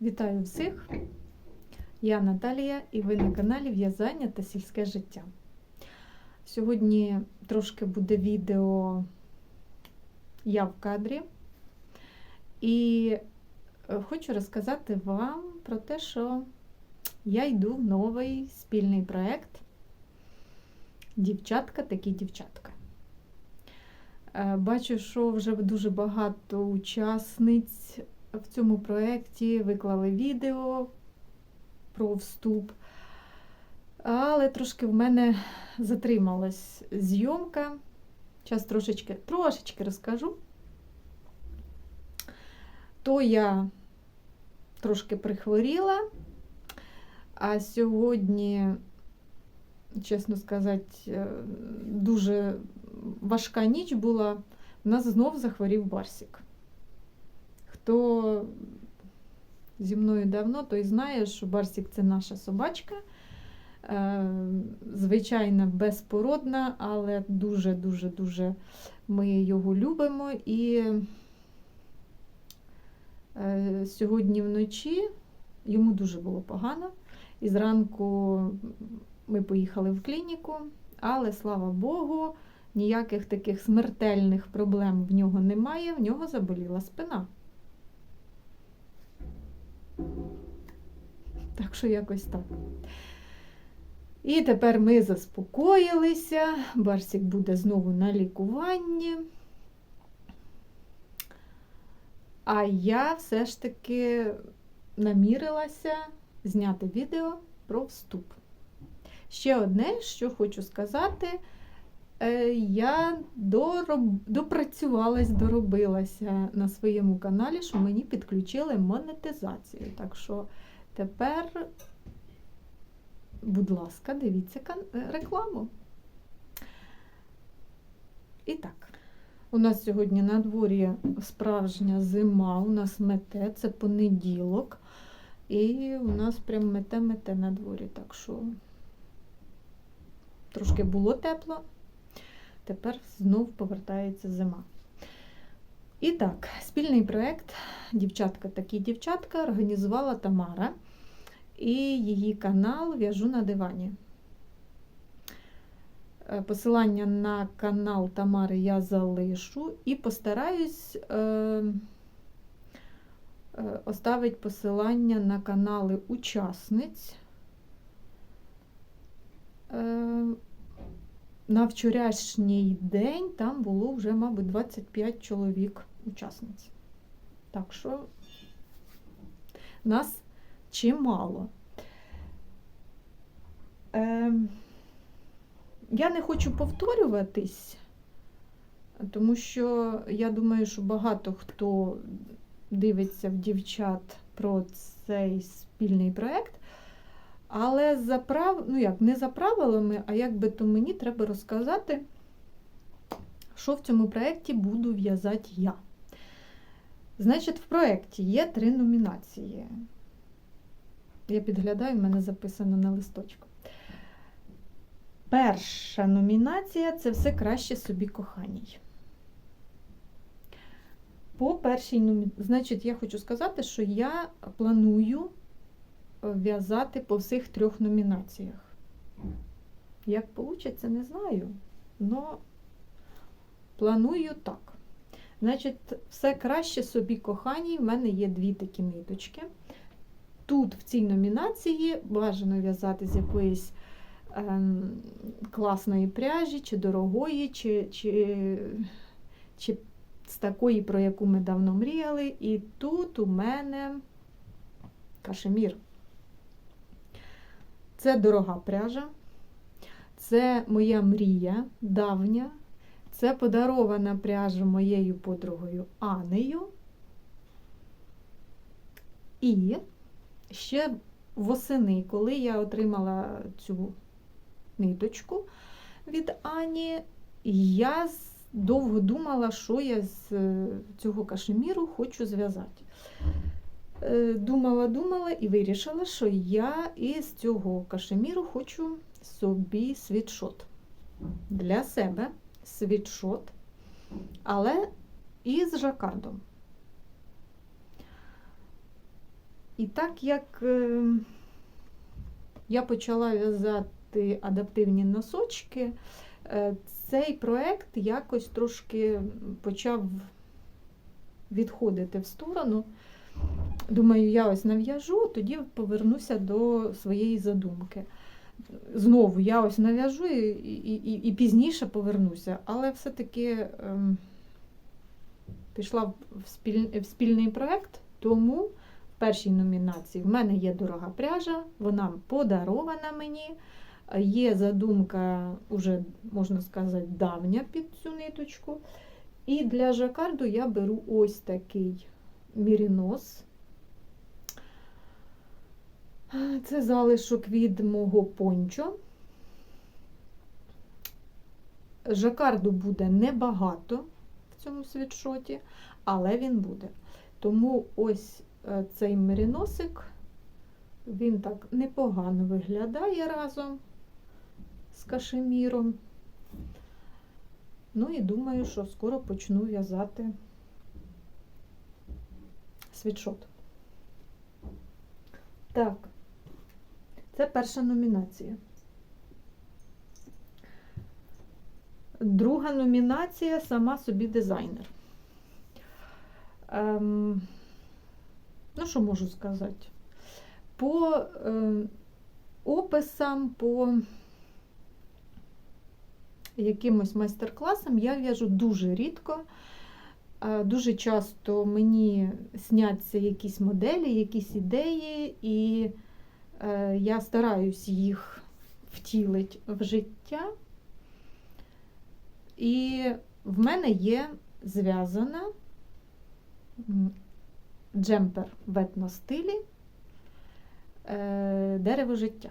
Вітаю всіх! Я Наталія і ви на каналі В'язання та сільське життя. Сьогодні трошки буде відео Я в кадрі. І е, хочу розказати вам про те, що я йду в новий спільний проєкт Дівчатка такі дівчатка. Е, Бачу, що вже дуже багато учасниць в цьому проєкті виклали відео про вступ, але трошки в мене затрималась зйомка. Зараз трошечки, трошечки розкажу. То я трошки прихворіла, а сьогодні, чесно сказати, дуже важка ніч була. У нас знов захворів Барсік. Хто зі мною давно, той знає, що Барсік це наша собачка. Е, Звичайно, безпородна, але дуже-дуже-дуже ми його любимо. І е, сьогодні вночі йому дуже було погано. І зранку ми поїхали в клініку, але слава Богу, ніяких таких смертельних проблем в нього немає, в нього заболіла спина. Так що якось так. І тепер ми заспокоїлися. Барсік буде знову на лікуванні. А я все ж таки намірилася зняти відео про вступ. Ще одне, що хочу сказати, я дороб... допрацювалась, доробилася на своєму каналі, що мені підключили монетизацію. Так що тепер, будь ласка, дивіться кан- рекламу. І так, у нас сьогодні на дворі справжня зима, у нас мете, це понеділок. І у нас прям мете-мете на дворі, так що трошки було тепло, тепер знов повертається зима. І так, спільний проєкт Дівчатка такі дівчатка організувала Тамара і її канал В'яжу на дивані. Е, Посилання на канал Тамари я залишу і постараюсь е, е, оставити посилання на канали учасниць. На вчорашній день там було вже, мабуть, 25 чоловік учасниць. Так що нас чимало. Е, я не хочу повторюватись, тому що я думаю, що багато хто дивиться в дівчат про цей спільний проєкт. Але за прав... ну як, не за правилами, а якби то мені треба розказати, що в цьому проєкті буду в'язати я. Значить, в проєкті є три номінації. Я підглядаю, в мене записано на листочку. Перша номінація це все краще собі коханій. По першій номінації, значить, я хочу сказати, що я планую в'язати по всіх трьох номінаціях. Як вийде, не знаю. але планую так. Значить, все краще собі коханій. В мене є дві такі ниточки. Тут, в цій номінації, бажано в'язати з якоїсь ем, класної пряжі, чи дорогої, чи, чи, чи з такої, про яку ми давно мріяли. І тут у мене кашемір. Це дорога пряжа, це моя мрія давня, це подарована пряжа моєю подругою Анею. І ще восени, коли я отримала цю ниточку від Ані, я довго думала, що я з цього кашеміру хочу зв'язати. Думала, думала і вирішила, що я із цього кашеміру хочу собі світшот. Для себе світшот, але із жакардом. І так як е, я почала в'язати адаптивні носочки, е, цей проект якось трошки почав відходити в сторону. Думаю, я ось нав'яжу, тоді повернуся до своєї задумки. Знову я ось нав'яжу і, і, і, і пізніше повернуся, але все-таки ем, пішла в, спіль, в спільний проект, тому в першій номінації в мене є дорога пряжа, вона подарована мені. Є задумка, уже, можна сказати, давня під цю ниточку. І для жакарду я беру ось такий мірінос. Це залишок від мого пончо. Жакарду буде небагато в цьому світшоті, але він буде. Тому ось е, цей меріносик, він так непогано виглядає разом з кашеміром. Ну і думаю, що скоро почну в'язати світшот. Так, це перша номінація. Друга номінація сама собі дизайнер. Ем, ну, що можу сказати? По ем, описам, по якимось майстер-класам я в'яжу дуже рідко. Е, Дуже часто мені сняться якісь моделі, якісь ідеї, і я стараюсь їх втілити в життя. І в мене є зв'язана джемпер в етностилі е, дерево життя.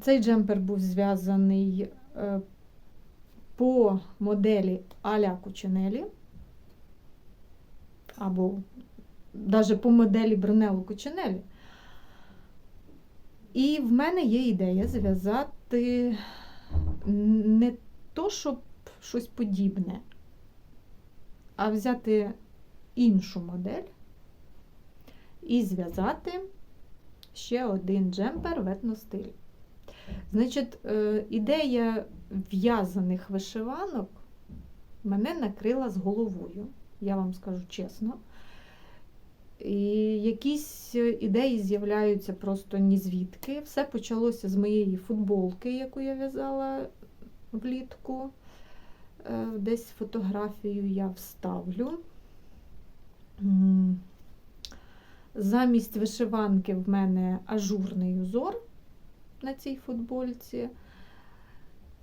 Цей джемпер був зв'язаний е, по моделі Аля Кучинелі, або навіть по моделі Брунелло Кучинелі. І в мене є ідея зв'язати не то, щоб щось подібне, а взяти іншу модель і зв'язати ще один джемпер в етностилі. Значить, е, ідея в'язаних вишиванок мене накрила з головою, я вам скажу чесно. І якісь ідеї з'являються просто ні звідки. Все почалося з моєї футболки, яку я в'язала влітку. Е, Десь фотографію я вставлю. Замість вишиванки в мене ажурний узор на цій футбольці.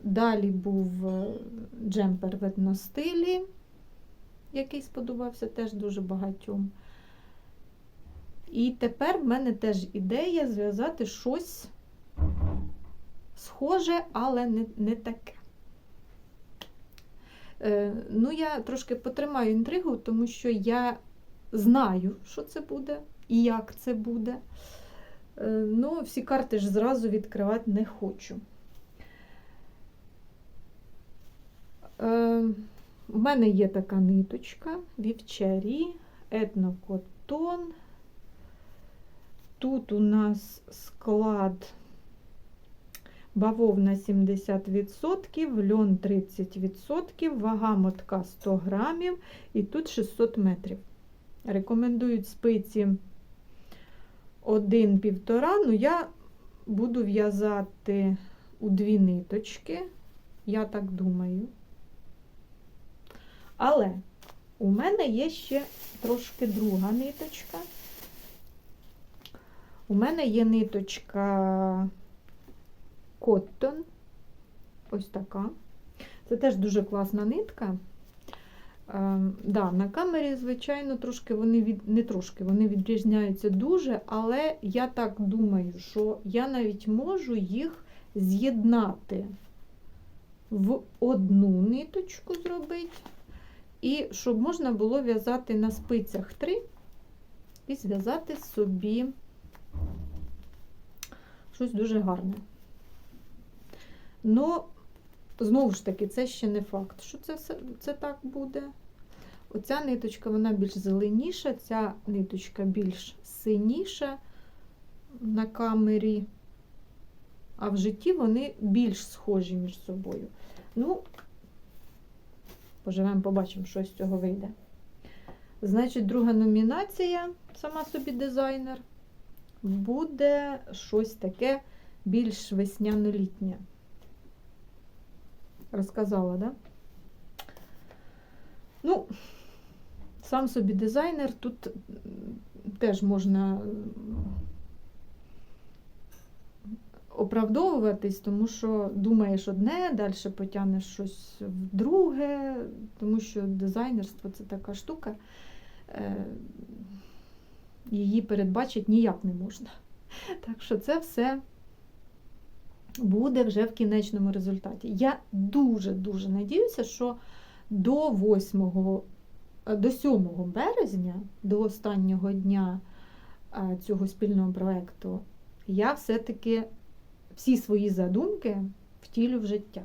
Далі був е, джемпер в етностилі, який сподобався теж дуже багатьом. І тепер в мене теж ідея зв'язати щось схоже, але не, не таке. Е, ну, я трошки потримаю інтригу, тому що я знаю, що це буде і як це буде. Е, ну, всі карти ж зразу відкривати не хочу. Е, У мене є така ниточка вівчарі, етнокотон. Тут у нас склад бавовна 70%, льон 30%, вага мотка 100 грамів і тут 600 метрів. Рекомендують спиці 1-1,5. Ну, я буду в'язати у дві ниточки, я так думаю. Але у мене є ще трошки друга ниточка. У мене є ниточка Cotton, ось така. Це теж дуже класна нитка. Е, да, на камері, звичайно, трошки вони від не трошки, вони відрізняються дуже, але я так думаю, що я навіть можу їх з'єднати в одну ниточку зробити, і щоб можна було в'язати на спицях 3 і зв'язати собі щось дуже гарне. Ну, знову ж таки, це ще не факт, що це, це так буде. Оця ниточка вона більш зеленіша, ця ниточка більш синіша на камері, а в житті вони більш схожі між собою. Ну, поживемо, побачимо, що з цього вийде. Значить, друга номінація, сама собі дизайнер, буде щось таке більш весняно-літнє. Розказала, да? Ну, сам собі дизайнер, тут теж можна оправдовуватись, тому що думаєш одне, далі потягнеш щось в друге, тому що дизайнерство це така штука, е, її передбачити ніяк не можна. Так що це все буде вже в кінечному результаті. Я дуже-дуже надіюся, що до 8, е, до 7 березня, до останнього дня цього спільного проєкту, я все-таки всі свої задумки втілю в життя.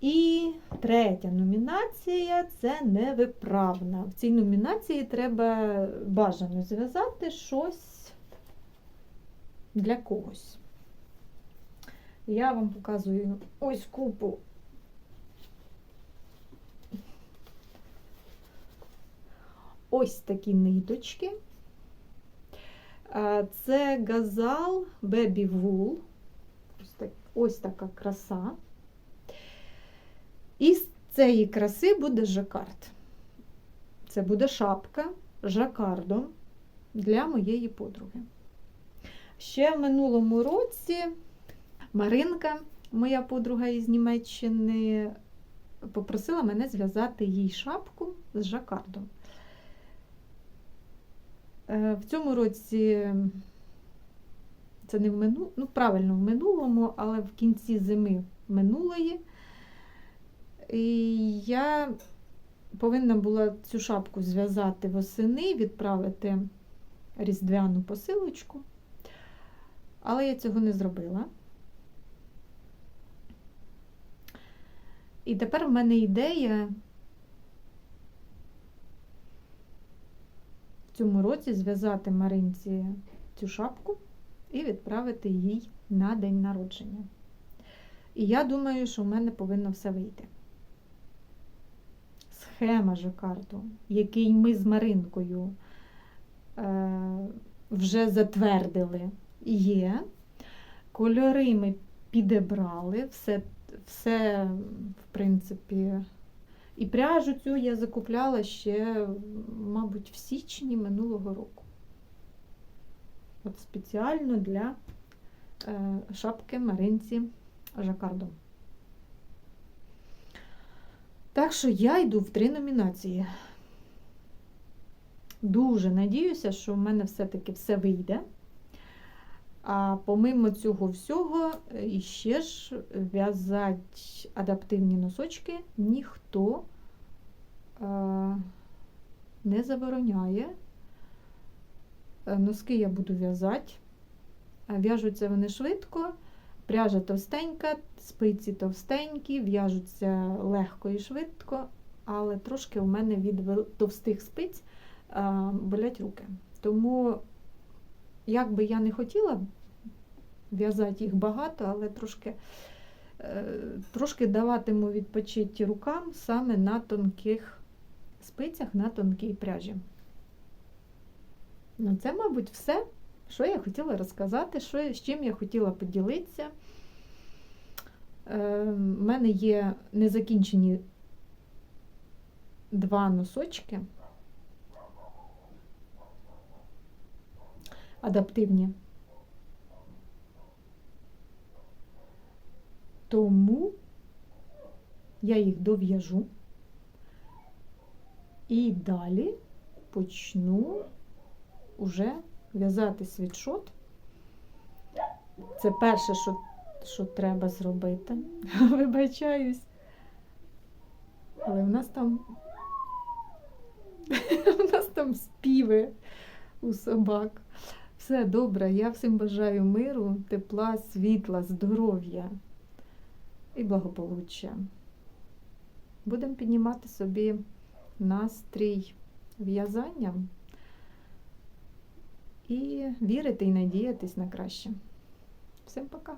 І третя номінація це невиправна. В цій номінації треба бажано зв'язати щось для когось. Я вам показую ось купу. Ось такі ниточки. Це газал Baby Wool. Ось така краса. І з цієї краси буде жакард. Це буде шапка жакардом для моєї подруги. Ще в минулому році Маринка, моя подруга із Німеччини, попросила мене зв'язати їй шапку з жакардом. Е, В цьому році це не в мину, ну правильно, в минулому, але в кінці зими минулої. І я повинна була цю шапку зв'язати восени, відправити різдвяну посилочку, але я цього не зробила. І тепер в мене ідея в цьому році зв'язати Маринці цю шапку і відправити їй на день народження. І я думаю, що в мене повинно все вийти. Схема жакарду, який ми з Маринкою е, вже затвердили, є. Кольори ми підібрали, все, все, в принципі, і пряжу цю я закупляла ще, мабуть, в січні минулого року. От спеціально для е, шапки Маринці жакардом. Так що я йду в три номінації. Дуже надіюся, що в мене все-таки все вийде. А помимо цього всього, е, ще ж в'язати адаптивні носочки ніхто е, не забороняє. Е, Носки я буду в'язати. Е, В'яжуться вони швидко, пряжа товстенька, спиці товстенькі, в'яжуться легко і швидко, але трошки у мене від товстих спиць болять руки. Тому, як би я не хотіла в'язати їх багато, але трошки, е, трошки даватиму відпочити рукам саме на тонких спицях, на тонкій пряжі. Ну, це, мабуть, все, що я хотіла розказати, що, з чим я хотіла поділитися. Е, в мене є незакінчені два носочки. Адаптивні. Тому я їх дов'яжу і далі почну уже в'язати світшот. Це перше, що, що треба зробити. Вибачаюсь. Але в нас там у нас там співи у собак. Все добре. Я всім бажаю миру, тепла, світла, здоров'я і благополуччя. Будемо піднімати собі настрій в'язанням і вірити і надіятись на краще. Всім пока!